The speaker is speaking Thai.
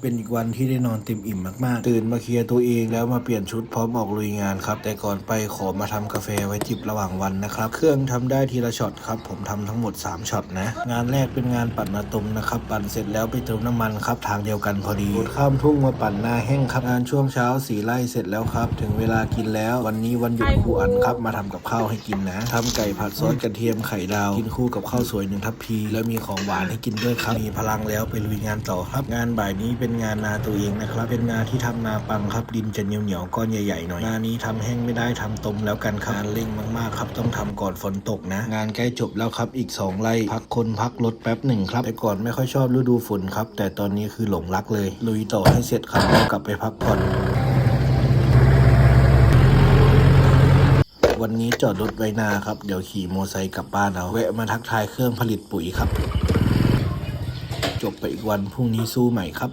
เป็นอีกวันที่ได้นอนเต็มอิ่มมากๆ ตื่นมาเคลียร์ตัวเองแล้วมาเปลี่ยนชุดพร้อมออกลุยงานครับ แต่ก่อนไปขอมาทำกาแฟไว้จิบระหว่างวันนะครับ เครื่องทำได้ทีละช็อตครับ ผมทำทั้งหมด 3ช็อตนะ งานแรกเป็นงานปั่นมาตุมนะครับ ปั่นเสร็จแล้วไปเติมน้ำมันครับ ทางเดียวกันพอดีข้ามทุ่งมาปั่นหน้าแห้งครับ งานช่วงเช้าสีไล่เสร็จแล้วครับ ถึงเวลากินแล้ว วันนี้วันหยุดครูอันครับ มาทำกับข้าวให้กินนะทำไก่ผัดซอสกระเทียมไข่ดาวกินคู่กับข้าวสวยหนึ่งทัพพี แล้วมีของหวานให้กินด้วยครับมีพลังแล้วไปลุยงานต่อครับ งานบ่ายนี้เป็นงานนาตัวเองนะครับ เป็นนาที่ทำนาปังครับดินจะเหนียวเหนียวๆก้อนใหญ่ๆหน่อยนานี้ทำแห้งไม่ได้ทำต้มแล้วกันครับงานเร่งมากๆครับต้องทำก่อนฝนตกนะ งานใกล้จบแล้วครับอีกสองไร่พักคนพักรถแป๊บหนึ่งครับแต่ก่อนไม่ค่อยชอบฤดูฝนครับ แต่ตอนนี้คือหลงรักเลย ลุยต่อให้เสร็จครับแล้วกลับไปพักผ่อนวันนี้จอดรถไว้นาครับ เดี๋ยวขี่โมอไซค์กลับบ้านเอาแวะมาทักทายเครื่องผลิตปุ๋ยครับ จบไปอีกวันพรุ่งนี้สู้ใหม่ครับ